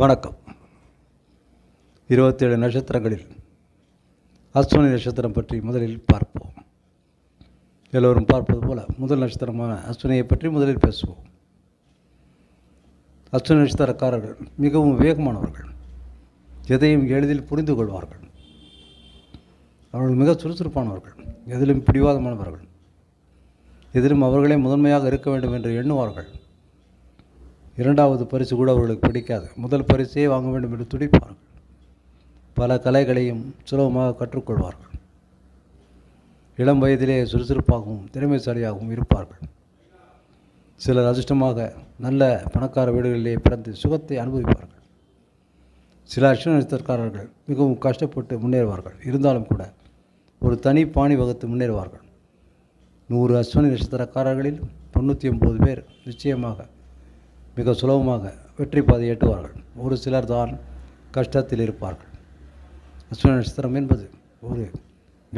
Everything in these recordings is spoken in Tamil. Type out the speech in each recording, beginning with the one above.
வணக்கம். இருபத்தேழு நட்சத்திரங்களில் அஸ்வினி நட்சத்திரம் பற்றி முதலில் பார்ப்போம். எல்லோரும் பார்ப்பது போல் முதல் நட்சத்திரமான அஸ்வினியை பற்றி முதலில் பேசுவோம். அஸ்வினி நட்சத்திரக்காரர்கள் மிகவும் வேகமானவர்கள். எதையும் எளிதில் புரிந்து கொள்வார்கள். அவர்கள் மிக சுறுசுறுப்பானவர்கள். எதிலும் பிடிவாதமானவர்கள். எதிலும் அவர்களே முதன்மையாக இருக்க வேண்டும் என்று எண்ணுவார்கள். இரண்டாவது பரிசு கூட அவர்களுக்கு பிடிக்காது. முதல் பரிசே வாங்க வேண்டும் என்று துடிப்பார்கள். பல கலைகளையும் சுலபமாக கற்றுக்கொள்வார்கள். இளம் வயதிலே சுறுசுறுப்பாகவும் திறமைசாலியாகவும் இருப்பார்கள். சிலர் அதிர்ஷ்டமாக நல்ல பணக்கார வீடுகளிலே பிறந்து சுகத்தை அனுபவிப்பார்கள். சில அஷ்ட நட்சத்திரக்காரர்கள் மிகவும் கஷ்டப்பட்டு முன்னேறுவார்கள். இருந்தாலும் கூட ஒரு தனி பாணி வகுத்து முன்னேறுவார்கள். நூறு அஸ்வினி நட்சத்திரக்காரர்களில் தொண்ணூற்றி ஒம்பது பேர் நிச்சயமாக மிக சுலபமாக வெற்றி பாதை எட்டுவார்கள். ஒரு சிலர் தான் கஷ்டத்தில் இருப்பார்கள். அஸ்வினி நட்சத்திரம் என்பது ஒரு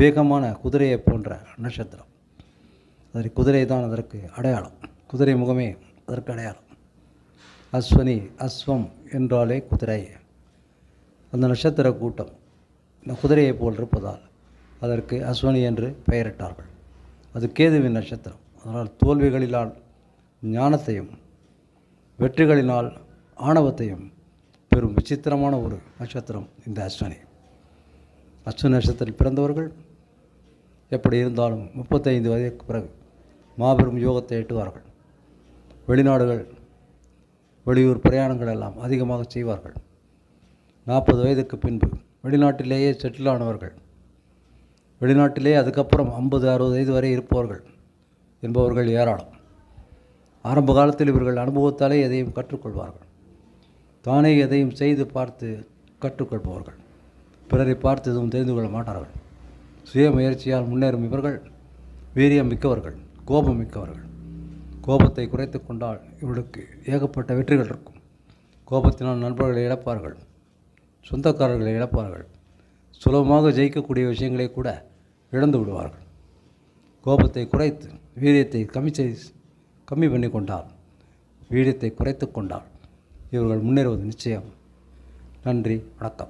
வேகமான குதிரையை போன்ற நட்சத்திரம். அதற்கு குதிரை தான் அதற்கு அடையாளம். குதிரை முகமே அதற்கு அடையாளம். அஸ்வனி அஸ்வம் என்றாலே குதிரை. அந்த நட்சத்திர கூட்டம் இந்த குதிரையை போல் இருப்பதால் அதற்கு அஸ்வனி என்று பெயரிட்டார்கள். அது கேதுவின் நட்சத்திரம். அதனால் தோல்விகளிலால் ஞானத்தையும் வெற்றிகளினால் ஆணவத்தையும் பெரும் விசித்திரமான ஒரு நட்சத்திரம் இந்த அஸ்வினி. அஸ்வினி நட்சத்திரத்தில் பிறந்தவர்கள் எப்படி இருந்தாலும் முப்பத்தைந்து வயதுக்கு பிறகு மாபெரும் யோகத்தை எட்டுவார்கள். வெளிநாடுகள் வெளியூர் பிரயாணங்கள் எல்லாம் அதிகமாக செய்வார்கள். நாற்பது வயதுக்கு பின்பு வெளிநாட்டிலேயே செட்டில் ஆனவர்கள் வெளிநாட்டிலே அதுக்கப்புறம் ஐம்பது அறுபது வயது வரை இருப்பவர்கள் என்பவர்கள் ஏராளம். ஆரம்ப காலத்தில் இவர்கள் அனுபவத்தாலே எதையும் கற்றுக்கொள்வார்கள். தானே எதையும் செய்து பார்த்து கற்றுக்கொள்பவர்கள். பிறரை பார்த்து எதுவும் தெரிந்து கொள்ள மாட்டார்கள். சுய முயற்சியால் முன்னேறும் இவர்கள் வீரியம் மிக்கவர்கள் கோபம் மிக்கவர்கள். கோபத்தை குறைத்து கொண்டால் இவர்களுக்கு ஏகப்பட்ட வெற்றிகள் இருக்கும். கோபத்தினால் நண்பர்களை இழப்பார்கள் சொந்தக்காரர்களை இழப்பார்கள் சுலபமாக ஜெயிக்கக்கூடிய விஷயங்களை கூட இழந்து விடுவார்கள். கோபத்தை குறைத்து வீரியத்தை கம்மி கம்மி பண்ணி கொண்டார். வீரியத்தை குறைத்து கொண்டார். இவர்கள் முன்னேறுவது நிச்சயம். நன்றி. வணக்கம்.